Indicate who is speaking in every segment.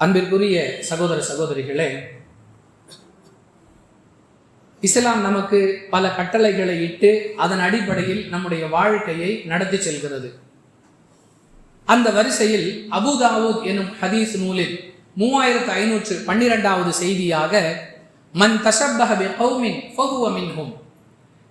Speaker 1: அன்பிற்குரிய சகோதர சகோதரிகளே இஸ்லாம் நமக்கு பல கட்டளைகளை இட்டு அதன் அடிப்படையில் நம்முடைய வாழ்க்கையை நடத்தி செல்கிறது. அந்த வரிசையில் அபுதாவூத் எனும் ஹதீஸ் நூலில் மூவாயிரத்து ஐநூற்று பன்னிரெண்டாவது செய்தியாக மன் தஷப்பஹ பி ஃபஹுவ மின்ஹும்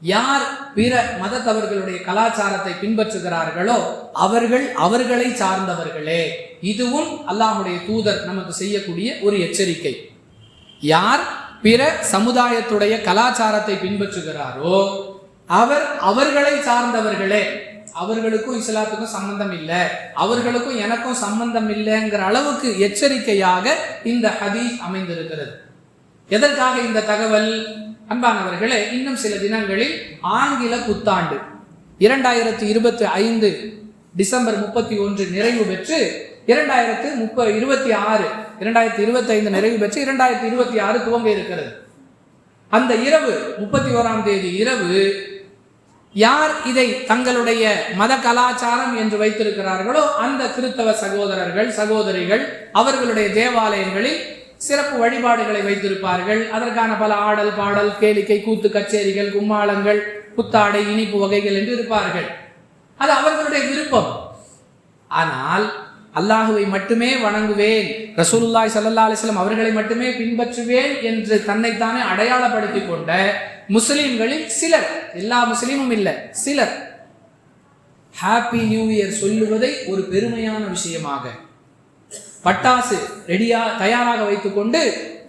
Speaker 1: யார் பிற மதத்தவர்களுடைய கலாச்சாரத்தை பின்பற்றுகிறார்களோ அவர்கள் அவர்களை சார்ந்தவர்களே. இதுவும் அல்லாஹுடைய தூதர் நமக்கு செய்யக்கூடிய ஒரு எச்சரிக்கை. யார் பிற சமுதாயத்துடைய கலாச்சாரத்தை பின்பற்றுகிறாரோ அவர் அவர்களை சார்ந்தவர்களே. அவர்களுக்கும் இஸ்லாத்துக்கும் சம்பந்தம் இல்லை. அவர்களுக்கும் எனக்கும் சம்பந்தம் இல்லைங்கிற அளவுக்கு எச்சரிக்கையாக இந்த ஹதீஸ் அமைந்திருக்கிறது. எதற்காக இந்த தகவல்? அன்பானவர்களே இன்னும் சில தினங்களில் ஆங்கில புத்தாண்டு இரண்டாயிரத்தி இருபத்தி ஐந்து டிசம்பர் முப்பத்தி ஒன்று நிறைவு பெற்று இரண்டாயிரத்து முப்ப இருபத்தி ஆறு இரண்டாயிரத்தி இருபத்தி ஐந்து நிறைவு பெற்று இரண்டாயிரத்தி இருபத்தி ஆறு துவங்க இருக்கிறது. அந்த இரவு முப்பத்தி ஓராம் தேதி இரவு யார் இதை தங்களுடைய மத கலாச்சாரம் என்று வைத்திருக்கிறார்களோ அந்த கிறித்தவ சகோதரர்கள் சகோதரிகள் அவர்களுடைய தேவாலயங்களில் சிறப்பு வழிபாடுகளை வைத்திருப்பார்கள். அதற்கான பல ஆடல் பாடல் கேளிக்கை கூத்து கச்சேரிகள் கும்மாளங்கள் புத்தாடை இனிப்பு வகைகள் என்று இருப்பார்கள். அது அவர்களுடைய விருப்பம். ஆனால் அல்லாஹுவை மட்டுமே வணங்குவேன் ரசூலுல்லாய் சல்லா அலிஸ்லாம் அவர்களை மட்டுமே பின்பற்றுவேன் என்று தன்னைத்தானே அடையாளப்படுத்தி கொண்ட முஸ்லிம்களில் சிலர் எல்லா முஸ்லீமும் இல்லை சிலர். ஹாப்பி நியூ இயர் சொல்லுவதை ஒரு பெருமையான விஷயமாக பட்டாசு ரெடியா தயாராக வைத்துக்கொண்டு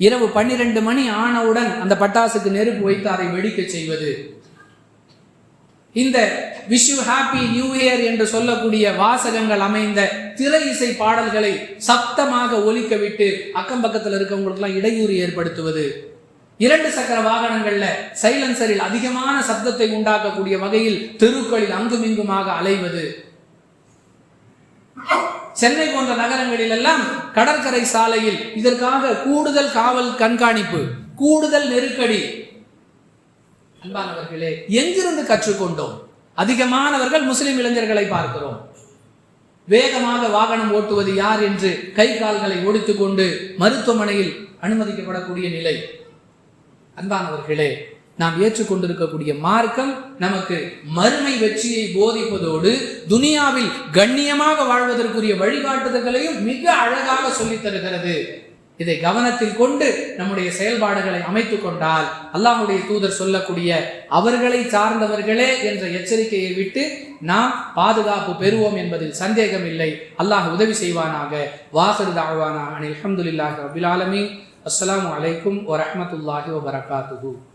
Speaker 1: இரவு பன்னிரண்டு மணி ஆனவுடன் அந்த பட்டாசுக்கு நெருப்பு வைத்து அதை வெடிக்க செய்வது. இந்த wish you happy new year என்று சொல்லக்கூடிய வாசகங்கள் அமைந்த திரை இசை பாடல்களை சப்தமாக ஒலிக்க விட்டு அக்கம் பக்கத்தில் இருக்கவங்களுக்கெல்லாம் இடையூறு ஏற்படுத்துவது. இரண்டு சக்கர வாகனங்கள்ல சைலன்சரில் அதிகமான சப்தத்தை உண்டாக்கக்கூடிய வகையில் தெருக்களில் அங்குமிங்குமாக அலைவது. சென்னை போன்ற நகரங்களில் எல்லாம் கடற்கரை சாலையில் இதற்காக கூடுதல் காவல் கண்காணிப்பு கூடுதல் நெருக்கடி. அன்பானவர்களே எங்கிருந்து கற்றுக்கொண்டோம்? அதிகமானவர்கள் முஸ்லிம் இளைஞர்களை பார்க்கிறோம். வேகமாக வாகனம் ஓட்டுவது யார் என்று கை கால்களை ஒடித்துக்கொண்டு மருத்துவமனையில் அனுமதிக்கப்படக்கூடிய நிலை. அன்பானவர்களே நாம் ஏற்றுக்கொண்டிருக்கக்கூடிய மார்க்கம் நமக்கு மறுமை வெற்றியை போதிப்பதோடு துனியாவில் கண்ணியமாக வாழ்வதற்குரிய வழிகாட்டுதல்களையும் மிக அழகாக சொல்லித் தருகிறது. இதை கவனத்தில் கொண்டு நம்முடைய செயல்பாடுகளை அமைத்துக் கொண்டால் அல்லாஹுடைய தூதர் சொல்லக்கூடிய அவர்களை சார்ந்தவர்களே என்ற எச்சரிக்கையை விட்டு நாம் பாதுகாப்பு பெறுவோம் என்பதில் சந்தேகம் இல்லை அல்லாஹ் உதவி செய்வானாக. வாசரு தாழ்வானா அனில் அஹமதுல்லாஹி அபிலாலமி அஸ்லாம் வலைக்கும் வரமத்துல்லாஹி வரஹமத்துல்லாஹி